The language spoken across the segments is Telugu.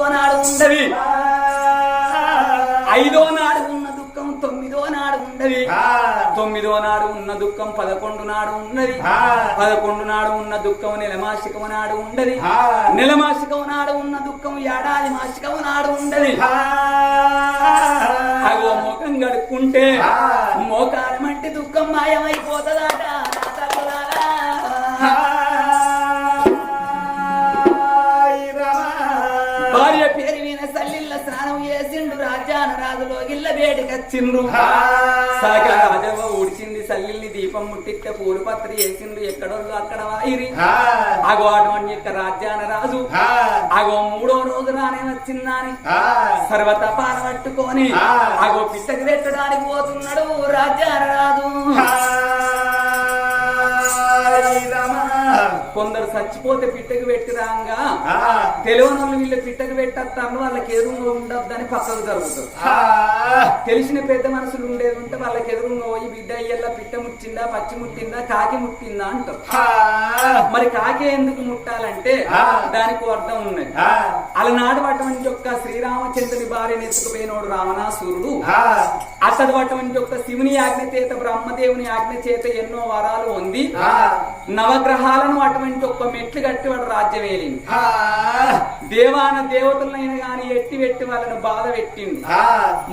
నాడు ఉండవి. ఐదో నాడు ఉన్న దుఃఖం తొమ్మిదో నాడు ఉండవి. తొమ్మిదో నాడు ఉన్న దుఃఖం పదకొండు నాడు ఉన్నది. పదకొండు నాడు ఉన్న దుఃఖం నెలమాసికము నాడు ఉండది. నెలమాసికము నాడు ఉన్న దుఃఖం ఏడాది మాసికము నాడు ఉండది. అగో ముఖం గడుక్కుంటే మోకాలం అంటే దుఃఖం మాయమైపోతుందట. రాజులో గిల్ల వేడికచ్చిండ్రు. సగ రాజవ ఊడిచింది సల్లిల్ని దీపం ముట్టిస్తే పూలు పత్రి వేసిండు ఎక్కడోళ్ళు అక్కడ వాయిరి. అగో అటువంటి యొక్క రాజ్యాన రాజు. అగో మూడో రోజు రానే వచ్చిందాని. సర్వతపాన పట్టుకొని అగో పిట్టకి పెట్టడానికి పోతున్నాడు రాజ్యాన రాజు. కొందరు చచ్చిపోతే పిట్టకి పెట్టి రాంగా తెలియని వీళ్ళు పిట్టకి పెట్టేస్తాను వాళ్ళకి ఎదురుగా ఉండొద్దని పక్కకు జరుగుతుంది. తెలిసిన పెద్ద మనుషులు ఉండేది ఉంటే వాళ్ళకి ఎదురుగా పోయి బిడ్డ అయ్యల్లా పిట్ట ముట్టిందా పచ్చి ముట్టిందా కాకి ముట్టిందా అంటారు. మరి కాకి ఎందుకు ముట్టాలంటే దానికి అర్థం ఉన్నది. అలనాడు అటువంటి యొక్క శ్రీరామచంద్రుని భార్యను ఎత్తుకుపోయినోడు రావణాసురుడు. అతడు అటువంటి యొక్క శివుని ఆజ్ఞ చేత బ్రహ్మదేవుని ఆజ్ఞ చేత ఎన్నో వరాలు ఉంది నవగ్రహాలను అటువంటి ఒక్క మెట్లు కట్టి వాడు రాజ్యం వేలింది దేవాన దేవతలైన గాని ఎట్టి పెట్టి వాళ్ళను బాధ పెట్టిండు.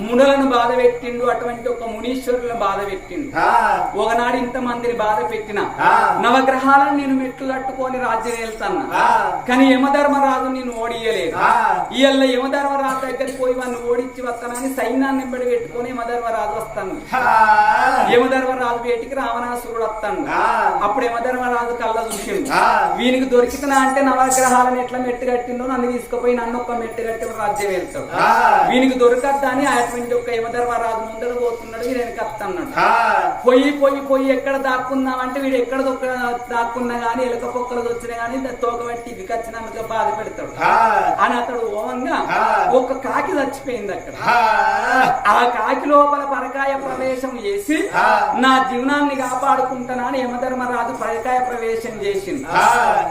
మునులను బాధ పెట్టిండు అటువంటి ఒక మునీశ్వరులను బాధ పెట్టిండు. ఒకనాడు ఇంత మందిని బాధ పెట్టిన. నవగ్రహాలను నేను మెట్లు కట్టుకొని రాజ్యం వెళ్తాను కానీ యమధర్మరాజు నేను ఓడియలేదు. ఇవాళ యమధర్మరాజు దగ్గరికి పోయి వాడిని ఓడించి వస్తానని సైన్యాన్ని వెంబడి పెట్టుకొని యమధర్మరాజు వస్తాను యమధర్మరాజు వేటికి రావణాసురుడు వస్తాడు. అప్పుడు యమధర్మరాజు కళ్ళ చూసిండు వీనికి దొరికితున్నా అంటే నవగ్రహాలను ఎట్లా మెట్టు కట్టిండో నన్ను తీసుకుపోయి నన్ను ఒక్క మెట్టు కట్టి రాజ్యం వెళ్తాడు వీనికి దొరకద్దని అటువంటి ఒక యమధర్మరాజు ముందర పోతున్నాడు వీడు వెనక వస్తున్నాడు పోయి పోయి పోయి ఎక్కడ దాక్కుందామంటే వీడు ఎక్కడ దొక్క దాక్కున్నా గానీ ఎలక పొక్కలు వచ్చినా గానీ తోక పట్టి ఇదికి వచ్చినందుకు బాధ పెడతాడు. అని అతడు ఓవంగా ఒక కాకి చచ్చిపోయింది అక్కడ. ఆ. కాకి లోపల పరకాయ ప్రవేశం చేసి నా జీవనాన్ని కాపాడుకుంటానని యమధర్మరాజు పరకాయ ప్రవేశం చేసింది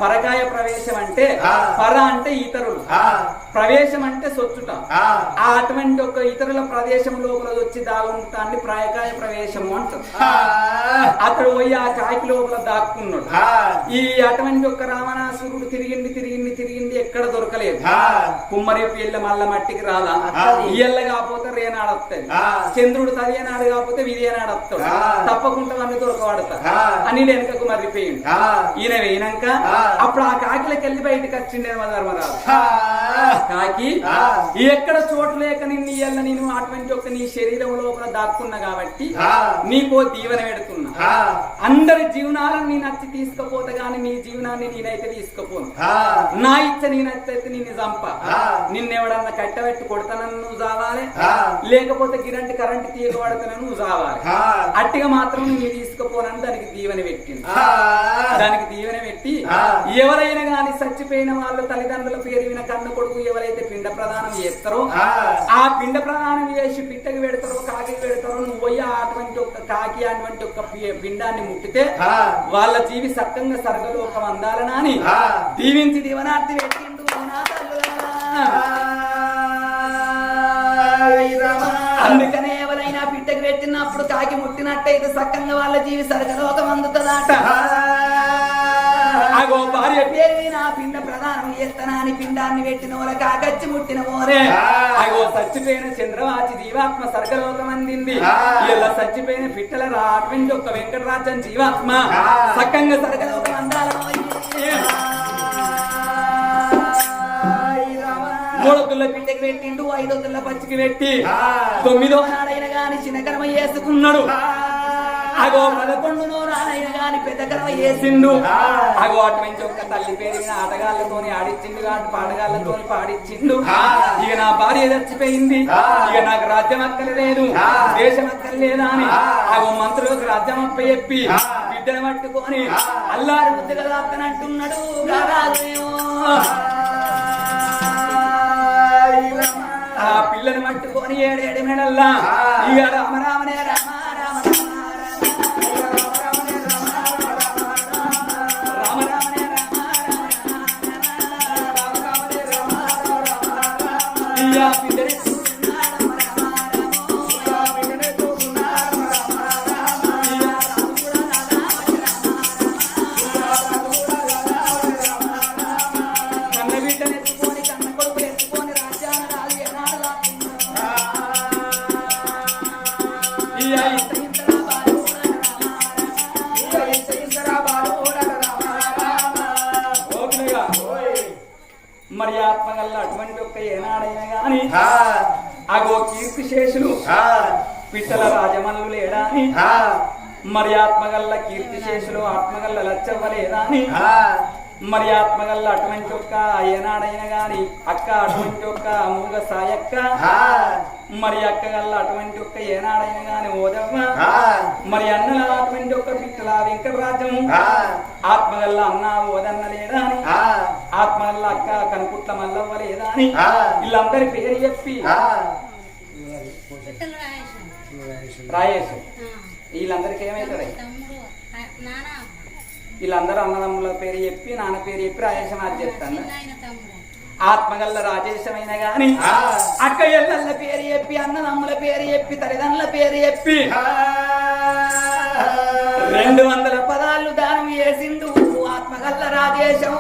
పరకాయ ప్రవేశం అంటే పర అంటే ఇతరులు ప్రవేశం అంటే సొచ్చుట. ఆ. అటువంటి ఒక ఇతరుల ప్రదేశం లోపల వచ్చి దాగుంటాన్ని ప్రాయకాయ ప్రవేశము అంటారు. అతడు పోయి ఆ కాకి లోపల దాక్కున్నాడు. ఈ అటువంటి ఒక రావణాసురుడు తిరిగింది తిరిగింది తిరిగింది ఎక్కడ దొరకలేదు. కుమ్మరి పిల్ల మల్ల మట్టికి రాదా ఇయ్యల్ల కాకపోతే రేనాడొస్తుంది చంద్రుడు తదియనాడు కాకపోతే విధియనాడు వస్తాడు తప్పకుండా అన్ని దొరకవాడతాడు అని వెనుకకు మర్రిపోయింది ఈయన వేయినాక అప్పుడు ఆ కాకిలకి వెళ్ళి బయటకు వచ్చిండే ధర్మరాజు. కాకి ఎక్కడ చోటు లేక నిన్ను ఇయ్యాల నేను అటువంటి ఒక నీ శరీరం లోపల దాక్కున్నా కాబట్టి నీకో దీవెన పెడుతున్నా. అందరి జీవనాలను నేను నచ్చి తీసుకపోతే గాని నీ జీవనాన్ని నేనైతే తీసుకపోను. నా ఇచ్చ నేనైతే నిన్ను చంప. నిన్నెవడన్నా కట్టబెట్టి కొడతానని నువ్వు చావాలి? లేకపోతే గిరంటి కరెంట్ తీయకబడతానని నువ్వు చావాలి అట్టిగా మాత్రం నేను తీసుకుపోనని దానికి దీవెన పెట్టింది. దానికి దీవెన పెట్టి ఎవరైనా గాని చచ్చిపోయిన వాళ్ళ తల్లిదండ్రుల పేరు విన కన్న కొడుకు ఎవరైతే పిండ ప్రదానం చేస్తారో ఆ పిండ ప్రదానం చేసి పిట్టకి పెడతారో కాకి పెడతారో నువ్వు పోయి అటువంటి ఒక కాకి అటువంటి ఒక పిండాన్ని ముట్టితే వాళ్ళ జీవి సక్కంగా సర్గలోకం అందాలనని దీవించి దీవనార్థి పెట్టిండు. అందుకనే ఎవరైనా పిట్టకి పెట్టినప్పుడు కాకి ముట్టినట్టయితే సక్కంగా వాళ్ళ జీవి సర్గలోకం అందుతుందట అగో భార్య. పేరు నా పిండ ప్రధానం చేస్తానని పిండాన్ని పెట్టిన వాళ్ళ కాకచ్చి ముట్టిన మోరే అగో చచ్చిపోయిన చంద్రవాచి జీవాత్మ సర్గలోకం అందింది. ఇలా చచ్చిపోయిన పిట్టల రాటువంటి ఒక వెంకటరాజన్ జీవాత్మ. సక్కంగా సర్గలోకం అందాలని మూడొద్దుల పిట్టకి పెట్టిండు ఐదొద్దుల పచ్చికి పెట్టి. తొమ్మిదో నాడైన గాని చిన్న కర్మ చేసుకున్నాడు. అగో పదకొండునో నాడైన గాని పెద్ద కర్మ చేసిండు. అగో అటువంటి ఒక్క తల్లి పేరిన ఆటగాళ్ళతోని ఆడిచ్చిండు కాబట్టి పాటగాళ్ళతోని పాడిచ్చిండు. ఇక నా భార్య చచ్చిపోయింది. ఇక నాకు రాజ్యం అక్కర్లేదు. దేశం అక్కర్లేదా అని అగో మంత్రులకు రాజ్యం అప్ప చెప్పి బిడ్డను పట్టుకొని అల్లారి ముద్దుగా దాత్తనంటున్నాడు ఆ పిల్లని పట్టుకొని ఏడేడు మెడల్లా ఇక రామ రామనే అని మరి ఆత్మగల్ల కీర్తి శేషులు ఆత్మగల్ల లచ్చవ్వలేదా అని మరి ఆత్మగల్ల అటువంటి ఒక్క ఏనాడైనా గాని అక్క అటువంటి ఒక్క మూగ సాయక్క? మరి అక్క గల్ల అటువంటి ఒక్క ఏనాడైనా గాని ఓదవ్వ? మరి అన్నల అటువంటి ఒక్క పిట్టల వెంకటరాజ్యము ఆత్మగల్ల అన్న ఓదన్న లేదా అని ఆత్మగల్ల అక్క కనుకుట్ల మల్లవ్వ లేదా అని వీళ్ళందరి పేరు చెప్పి. రాయేసు. వీళ్ళందరికి ఏమవుతుంది వీళ్ళందరూ అన్నదమ్ముల పేరు చెప్పి నాన్న పేరు చెప్పి రాజేశం అది చెప్తాను ఆత్మగల్ల రాజేశమైన గాని అక్క ఎల్లల్ల పేరు చెప్పి అన్నదమ్ముల పేరు చెప్పి తల్లిదండ్రుల పేరు చెప్పి రెండు వందల పదాలు దానం చేసిండు ఆత్మగల్ల రాజేశం.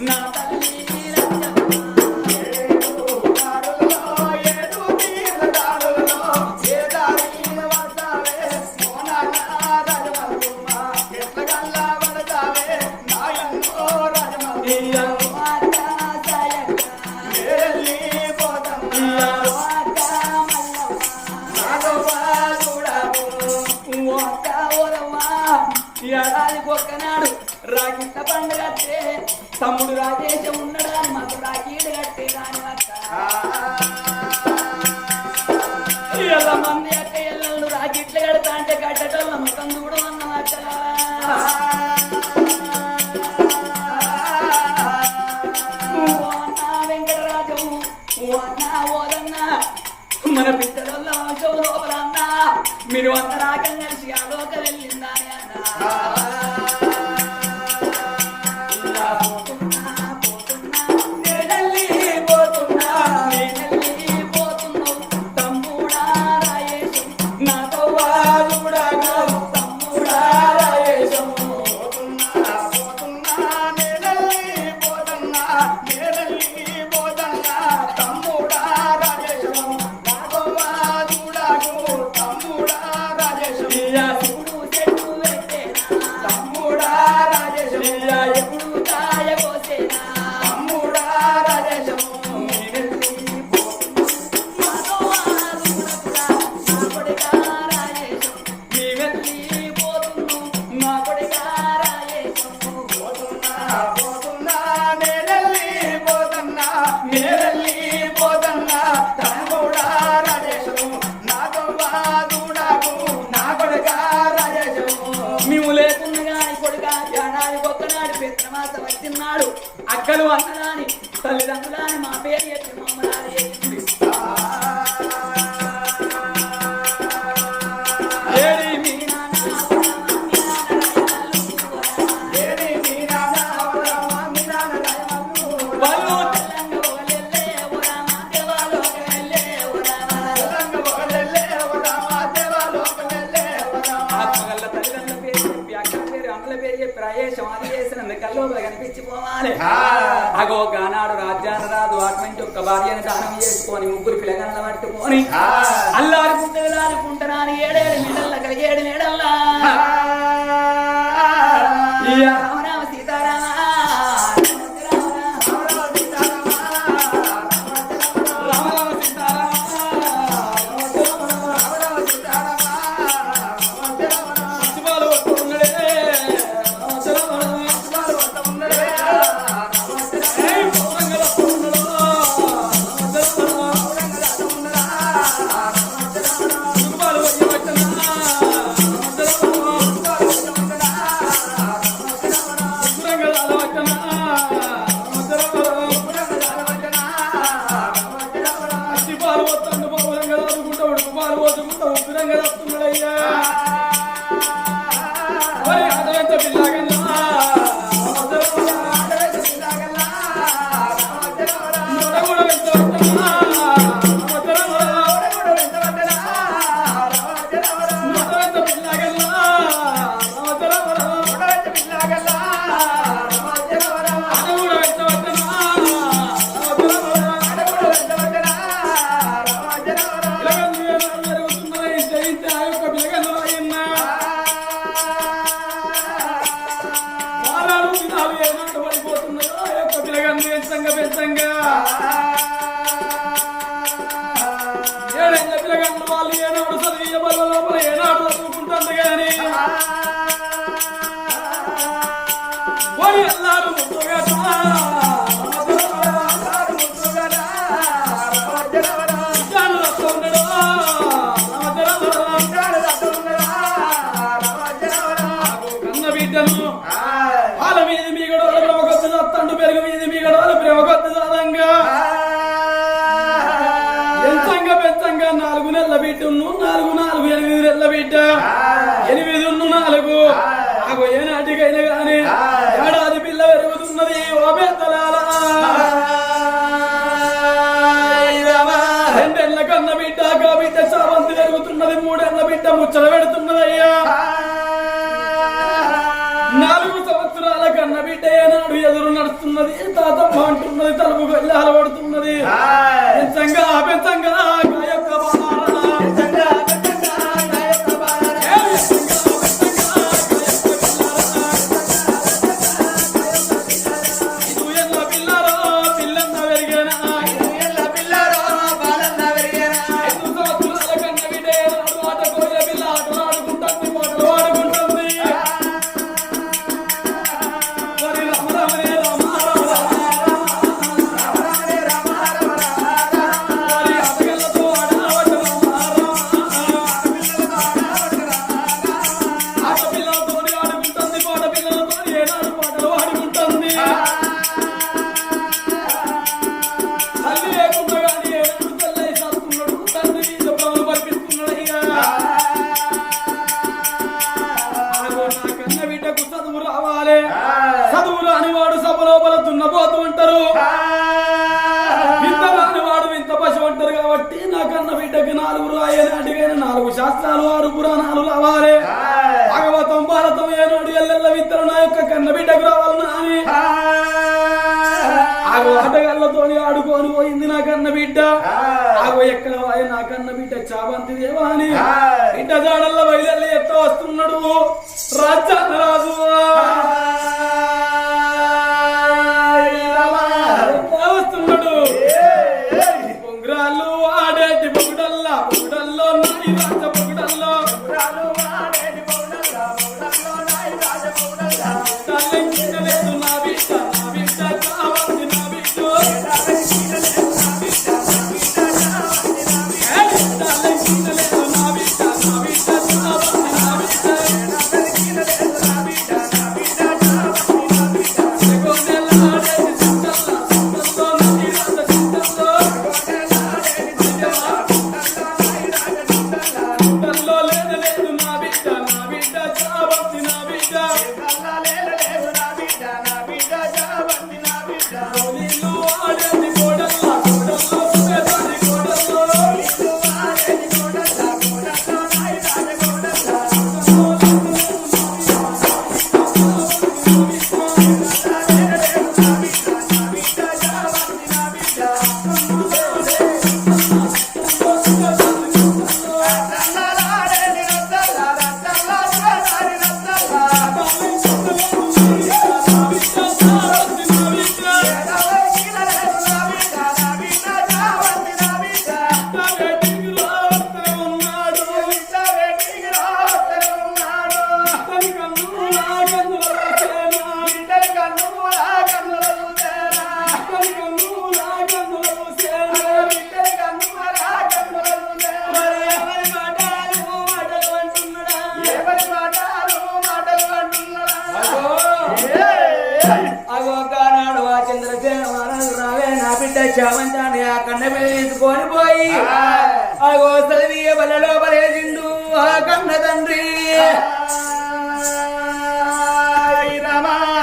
now. మీరు love. అగో గానాడు రాజ్యాన్ని రాదు నుంచి ఒక్క భార్యను దానం చేసుకొని ముగ్గురు పిల్లగనలు పట్టుకొని అల్లారు గుండెలాడుకుంటున్నాను ఏడేడు మిడల్ల ఏడు మిడల్లా లాభము ఉన్నదయ్యా నాలుగు సంవత్సరాల కన్న బిడ్డ నాడు ఎదురు నడుస్తున్నది తాతమ్మ బాగుంటున్నది తలుపు వెళ్ళి అలవడుతున్నది పెంచంగా పెంచంగా. పోయింది నాకన్న బిడ్డ. ఆగో ఎక్కడ నాకన్న బిడ్డ చావంతి దేవాని. బిడ్డ జాడల్లో బయలుదేరి ఎత్త వస్తున్నాడు. రాజు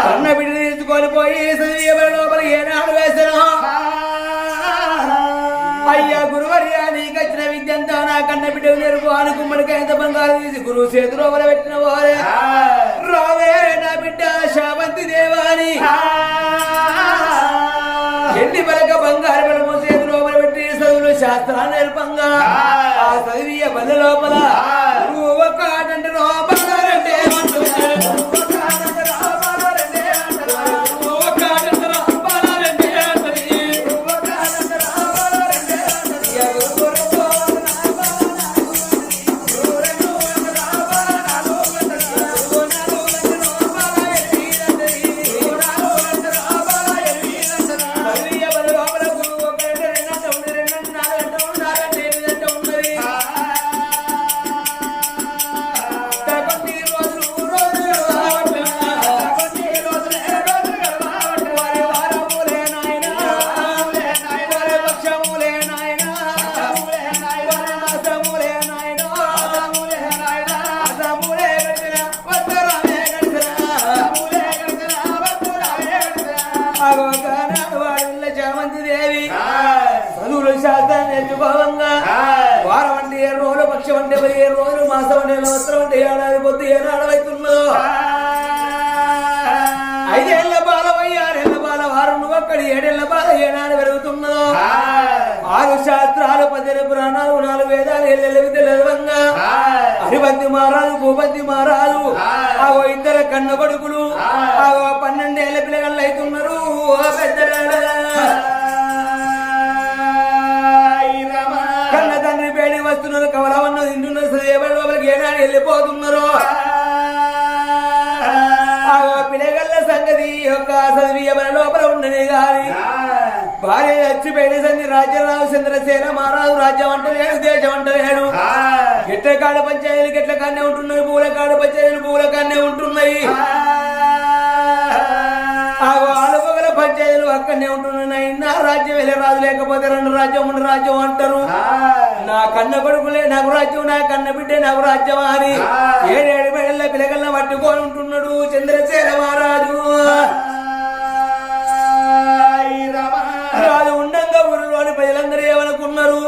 కన్న బిడ్డ తీసుకొని పోయి చదివియ బలలో ఏనాడు వేసరా అయ్యా గురువర్యా నీకు వచ్చిన విద్య అంతా నా కన్న బిడ్డ నేర్పు. అని గుమ్మడికి ఎంత బంగారు తీసి గురువు చేతిలో వల పెట్టిన వారే. రావే నా బిడ్డ శావంతి దేవాని. ఎన్ని పలక బంగారు బలము చేతిలో వల పెట్టి చదువులు శాస్త్రాన్ని నేర్పంగా. ఆ చదివి బల్ల లోపల. చదువులు శాస్త్రాన్ని నేర్చుకోవంగా వారం అంటే ఏడు రోజులు పక్షం అంటే పదిహేను రోజులు మాసం అంటే సంవత్సరం అంటే ఏడాది పొద్దు ఏనాడు అవుతుందో? ఐదేళ్ళ బాలవయ్య ఆరేళ్ళ బాల వారం నువ్వు అక్కడ ఏడేళ్ళ బాల ఏనాడు పెరుగుతున్నదో ఆరు శాస్త్రాలు పదిహేను పురాణాలు నాలుగు వేదాలు ఏళ్ళ విద్యలంగా హరిబంతి మారాలు భూపతి మారాలు ఆగో ఇద్దరు కన్న కొడుకులు ఆగో పన్నెండేళ్ళ పిల్లగాళ్ళు అవుతున్నారు ఆ. వస్తున్నారు కవలవన్న తింటున్నారు సదేవుడు వాళ్ళకి ఏనాడు వెళ్ళిపోతున్నారు? పిల్లగల్ల సంగతి యొక్క చదివి మన లోపల ఉండని గాని. భార్య చచ్చిపోయిన సంగతి రాజ్యరావు చంద్రసేన మహారాజు రాజ్యం అంటే లేడు దేశం అంటే లేడు. గిట్ల కాడ పంచాయతీలు గిట్ల కాడనే ఉంటున్నాయి పూల కాడ పంచాయతీలు పూల కాడనే ఉంటున్నాయి. ఆలుపగల పంచాయతీలు అక్కడనే ఉంటున్నాయి. నా రాజ్యం వెళ్ళే రాజు లేకపోతే రెండు రాజ్యం ఉండి రాజ్యం అంటారు. నా కన్న కొడుకులే నాకు రాజ్యం నా కన్న బిడ్డే నాకు రాజ్యం అని ఏడేడు మేళ్ళ పిల్లగల్ని పట్టుకొని ఉంటున్నాడు చంద్రసేన మహారాజు. రాజు ఉండంగా ఊరిలోని ప్రజలందరూ ఏమనుకున్నారు?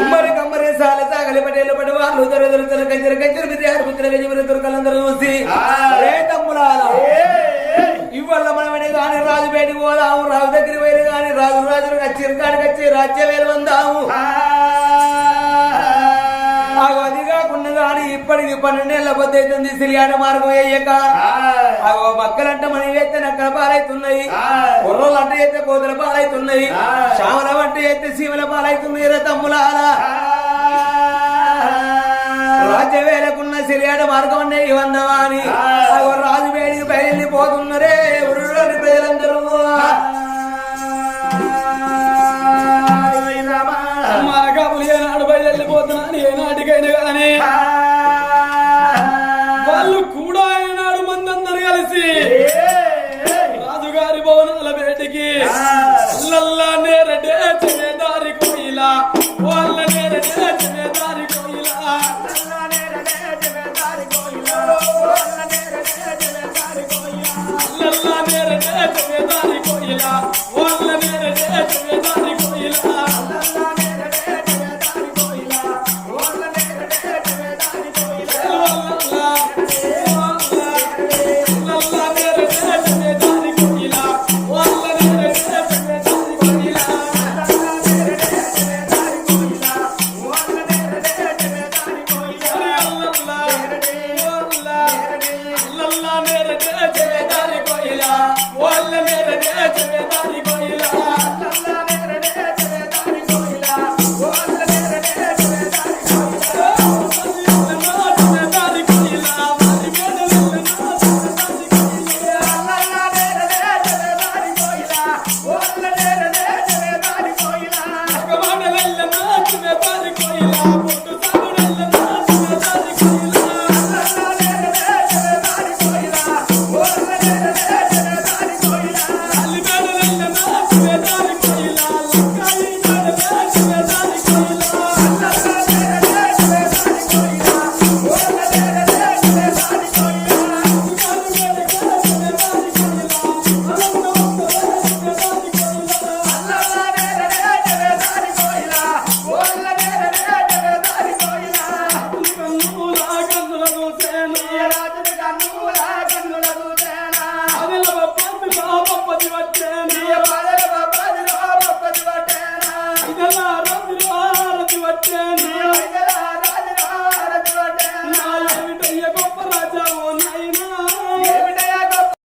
ఉమ్మరి కమ్మరి సాల సాగలి పటేలు పడి వాళ్ళు దొరదరు తన కంచెర కంచెర బిర్యారు పుత్ర గజమిరి దుర్గలందరూ చూసి గాని రాజు బయటికి పోదాము. రాజు దగ్గర పోయి గాని రాజు రాజు కచ్చి కాడికి వచ్చి రాజ్య వేలు వందాము. ఆగో అది కాకుండా గాని ఇప్పటికి పన్నెండేళ్ళ పొద్దు అవుతుంది సిలియాడ మార్గం వేయక. ఆగో మక్కలంటే మన ఎత్తే నక్కల పాలైతున్నాయి. కుర్రోలు అంటే ఎత్తే కోతల పాలైతున్నాయి. శ్యామల అంటే ఎత్తే శివుల పాలైతుంది రే తమ్ములాల రాజ్య వేలకున్న సిలియాడ మార్గం అనే వందవా అని రాజు వేడికి బయలుదేరి పోతున్నరే ప్రజలందరూ మా కబులు ఏనాడు బయలుపోతున్నాను ఏనాటికైనా కానీ.